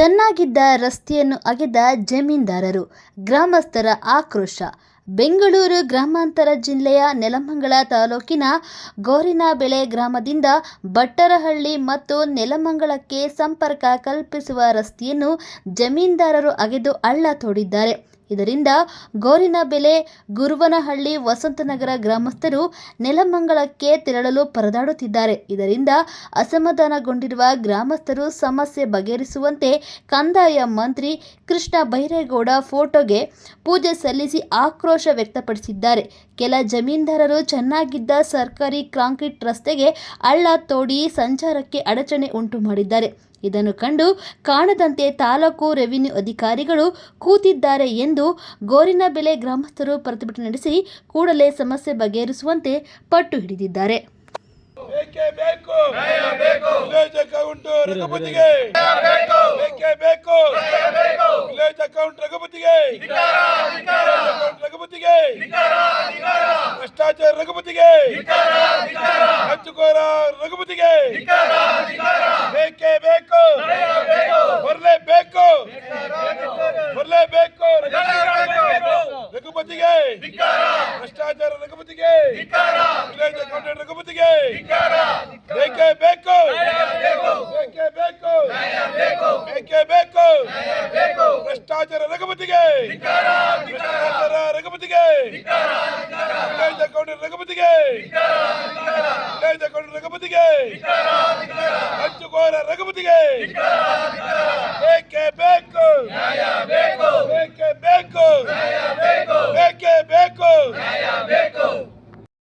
ಚೆನ್ನಾಗಿದ್ದ ರಸ್ತೆಯನ್ನು ಅಗೆದ ಜಮೀನ್ದಾರರು ಗ್ರಾಮಸ್ಥರ ಆಕ್ರೋಶ. ಬೆಂಗಳೂರು ಗ್ರಾಮಾಂತರ ಜಿಲ್ಲೆಯ ನೆಲಮಂಗಲ ತಾಲೂಕಿನ ಗೋರಿನಬೆಳೆ ಗ್ರಾಮದಿಂದ ಭಟ್ಟರಹಳ್ಳಿ ಮತ್ತು ನೆಲಮಂಗಲಕ್ಕೆ ಸಂಪರ್ಕ ಕಲ್ಪಿಸುವ ರಸ್ತೆಯನ್ನು ಜಮೀನ್ದಾರರು ಅಗೆದು ಅಳ್ಳ ತೋಡಿದ್ದಾರೆ. ಇದರಿಂದ ಗೋರಿನಬೆಲೆ ಗುರುವನಹಳ್ಳಿ, ವಸಂತನಗರ ಗ್ರಾಮಸ್ಥರು ನೆಲಮಂಗಲಕ್ಕೆ ತೆರಳಲು ಪರದಾಡುತ್ತಿದ್ದಾರೆ. ಇದರಿಂದ ಅಸಮಾಧಾನಗೊಂಡಿರುವ ಗ್ರಾಮಸ್ಥರು ಸಮಸ್ಯೆ ಬಗೆಹರಿಸುವಂತೆ ಕಂದಾಯ ಮಂತ್ರಿ ಕೃಷ್ಣ ಬೈರೇಗೌಡ ಫೋಟೋಗೆ ಪೂಜೆ ಸಲ್ಲಿಸಿ ಆಕ್ರೋಶ ವ್ಯಕ್ತಪಡಿಸಿದ್ದಾರೆ. ಕೆಲ ಜಮೀನ್ದಾರರು ಚೆನ್ನಾಗಿದ್ದ ಸರ್ಕಾರಿ ಕಾಂಕ್ರೀಟ್ ರಸ್ತೆಗೆ ಹಳ್ಳ ತೋಡಿ ಸಂಚಾರಕ್ಕೆ ಅಡಚಣೆ ಉಂಟು ಮಾಡಿದ್ದಾರೆ. ಇದನ್ನು ಕಂಡು ಕಾಣದಂತೆ ತಾಲೂಕು ರೆವಿನ್ಯೂ ಅಧಿಕಾರಿಗಳು ಕೂತಿದ್ದಾರೆ ಎಂದು ಗೋರಿನಬೆಲೆ ಗ್ರಾಮಸ್ಥರು ಪ್ರತಿಭಟನೆ ನಡೆಸಿ ಕೂಡಲೇ ಸಮಸ್ಯೆ ಬಗೆಹರಿಸುವಂತೆ ಪಟ್ಟು ಹಿಡಿದಿದ್ದಾರೆ. ಬೇಕೇ? ಬೇಕು. ವಿಲೇಜ್ ಅಕೌಂಟ್ ರಘುಪತಿಗೆ ರಘುಪತಿಗೆ ಭ್ರಷ್ಟಾಚಾರ ರಘುಪತಿಗೆ ಹಂಚುಕೋರ ರಘುಪತಿಗೆ ಬೇಕೇ ಬೇಕು. ಬರಲೇಬೇಕು. ಬರಲೇಬೇಕು. ರಘುಪತಿಗೆ. ಭ್ರಷ್ಟಾಚಾರ ರಘುಪತಿಗೆ. ವಿಲೇಜ್ ಅಕೌಂಟ್ ರಘುಪತಿಗೆ ಬೇಕೇ ಬೇಕು ಬೇಕೇ ಬೇಕು ಬೇಕೇ ಬೇಕು ಭ್ರಷ್ಟಾಚಾರ ರಘುಪತಿಗೆ. ರಘುಪತಿಗೆ. ಅಕೌಂಟೆಂಟ್ ರಘುಪತಿಗೆ. ಅಕೌಂಟೆಂಟ್ ರಘುಪತಿಗೆ. ಹಂಚುಕೋರ ರಘುಪತಿಗೆ.